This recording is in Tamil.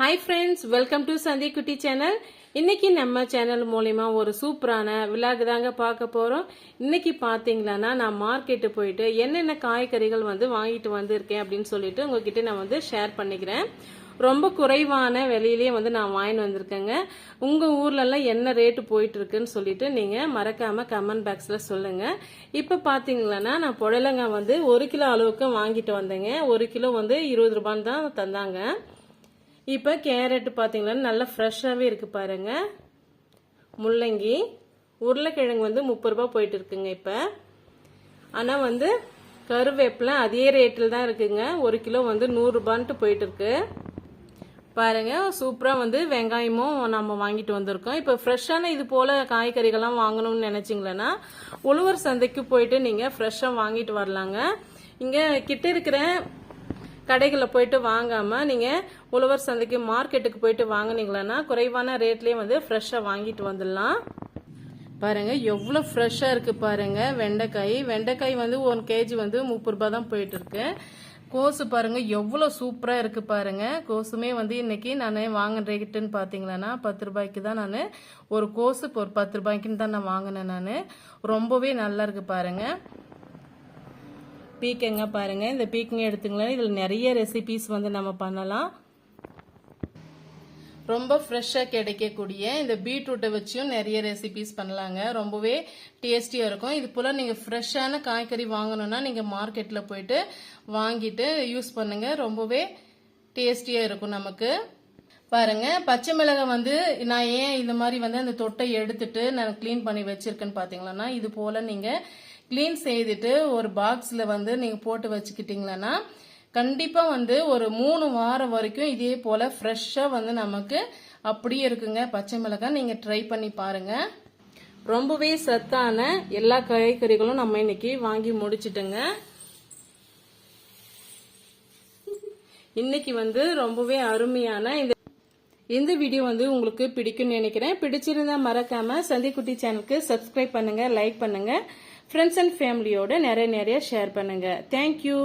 ஹாய் ஃப்ரெண்ட்ஸ் வெல்கம் டு சந்தி குட்டி சேனல் இன்னைக்கு நம்ம சேனல் மூலிமா ஒரு சூப்பரான விலாக் தாங்க பார்க்க போகிறோம் இன்னைக்கு பார்த்தீங்கன்னா நான் மார்க்கெட்டு போயிட்டு என்னென்ன காய்கறிகள் வந்து வாங்கிட்டு வந்திருக்கேன் அப்படின்னு சொல்லிட்டு உங்ககிட்ட நான் வந்து ஷேர் பண்ணிக்கிறேன். ரொம்ப குறைவான விலையிலேயே வந்து நான் வாங்கிட்டு வந்திருக்கேங்க. உங்கள் ஊர்லலாம் என்ன ரேட்டு போயிட்டு இருக்குன்னு சொல்லிட்டு நீங்கள் மறக்காமல் கமெண்ட் பாக்ஸில் சொல்லுங்கள் இப்போ பார்த்தீங்கன்னா நான் புடலங்காய் வந்து ஒரு கிலோ அளவுக்கு வாங்கிட்டு வந்தேங்க. ஒரு கிலோ வந்து இருபது ரூபான்னு தான் தந்தாங்க. இப்போ கேரட்டு பார்த்தீங்கன்னா நல்லா ஃப்ரெஷ்ஷாகவே இருக்குது பாருங்க. முள்ளங்கி உருளைக்கிழங்கு வந்து முப்பது ரூபா போயிட்டு இருக்குங்க இப்போ. ஆனால் வந்து கருவேப்பிலை அதே ரேட்டில் தான் இருக்குங்க. ஒரு கிலோ வந்து நூறுரூபான்ட்டு போயிட்டு இருக்கு. பாருங்க சூப்பராக வந்து வெங்காயமும் நம்ம வாங்கிட்டு வந்திருக்கோம். இப்போ ஃப்ரெஷ்ஷான இது போல் காய்கறிகள்லாம் வாங்கணும்னு நினச்சிங்களேன்னா உழவர் சந்தைக்கு போயிட்டு நீங்கள் ஃப்ரெஷ்ஷாக வாங்கிட்டு வரலாங்க. இங்கே கிட்ட இருக்கிற கடைகளில் போயிட்டு வாங்காமல் நீங்கள் உழவர் சந்தைக்கு மார்க்கெட்டுக்கு போயிட்டு வாங்கினீங்களன்னா குறைவான ரேட்லேயே வந்து ஃப்ரெஷ்ஷாக வாங்கிட்டு வந்துடலாம். பாருங்க எவ்வளோ ஃப்ரெஷ்ஷாக இருக்குது பாருங்க வெண்டைக்காய். வெண்டைக்காய் வந்து ஒன் கேஜி வந்து முப்பது ரூபா தான் போயிட்டு இருக்கு. கோசு பாருங்க எவ்வளோ சூப்பராக இருக்கு பாருங்க. கோசுமே வந்து இன்னைக்கு நான் வாங்கின ரேட்டுன்னு பார்த்தீங்களன்னா பத்து ரூபாய்க்கு தான் நான் ஒரு கோசு இப்போ ஒரு பத்து ரூபாய்க்குன்னு தான் நான் வாங்கினேன் நான். ரொம்பவே நல்லா இருக்கு பாருங்க. பீக்கங்க பாருங்கள் இந்த பீக்கங்க எடுத்துங்களேன். இதில் நிறைய ரெசிபீஸ் வந்து நம்ம பண்ணலாம். ரொம்ப ஃப்ரெஷ்ஷாக கிடைக்கக்கூடிய இந்த பீட்ரூட்டை வச்சும் நிறைய ரெசிபிஸ் பண்ணலாங்க. ரொம்பவே டேஸ்டியாக இருக்கும். இது போல் நீங்கள் ஃப்ரெஷ்ஷான காய்கறி வாங்கணும்னா நீங்கள் மார்க்கெட்டில் போயிட்டு வாங்கிட்டு யூஸ் பண்ணுங்கள் ரொம்பவே டேஸ்டியாக இருக்கும் நமக்கு. பாருங்க பச்சை மிளகாய் வந்து நான் ஏன் இந்த மாதிரி வந்து அந்த தொட்டை எடுத்துட்டு நான் க்ளீன் பண்ணி வச்சிருக்கேன்னு பார்த்தீங்களன்னா இது போல் நீங்கள் க்ளீன் செய்துட்டு ஒரு பாக்ஸில் வந்து நீங்கள் போட்டு வச்சுக்கிட்டீங்களன்னா கண்டிப்பாக வந்து ஒரு மூணு வாரம் வரைக்கும் இதே போல் ஃப்ரெஷ்ஷாக வந்து நமக்கு அப்படியே இருக்குங்க. பச்சை மிளகாய் நீங்கள் ட்ரை பண்ணி பாருங்கள் ரொம்பவே சத்தான எல்லா காய்கறிகளும் நம்ம இன்னைக்கு வாங்கி முடிச்சிட்டுங்க. இன்னைக்கு வந்து ரொம்பவே அருமையான இந்த இந்த வீடியோ வந்து உங்களுக்கு பிடிக்கும்னு நினைக்கிறேன். பிடிச்சிருந்தா மறக்காம சந்திக்குட்டி சேனலுக்கு சப்ஸ்கிரைப் பண்ணுங்க லைக் பண்ணுங்க. ஃப்ரெண்ட்ஸ் அண்ட் ஃபேமிலியோடு நிறைய நிறைய ஷேர் பண்ணுங்கள் தேங்க்யூ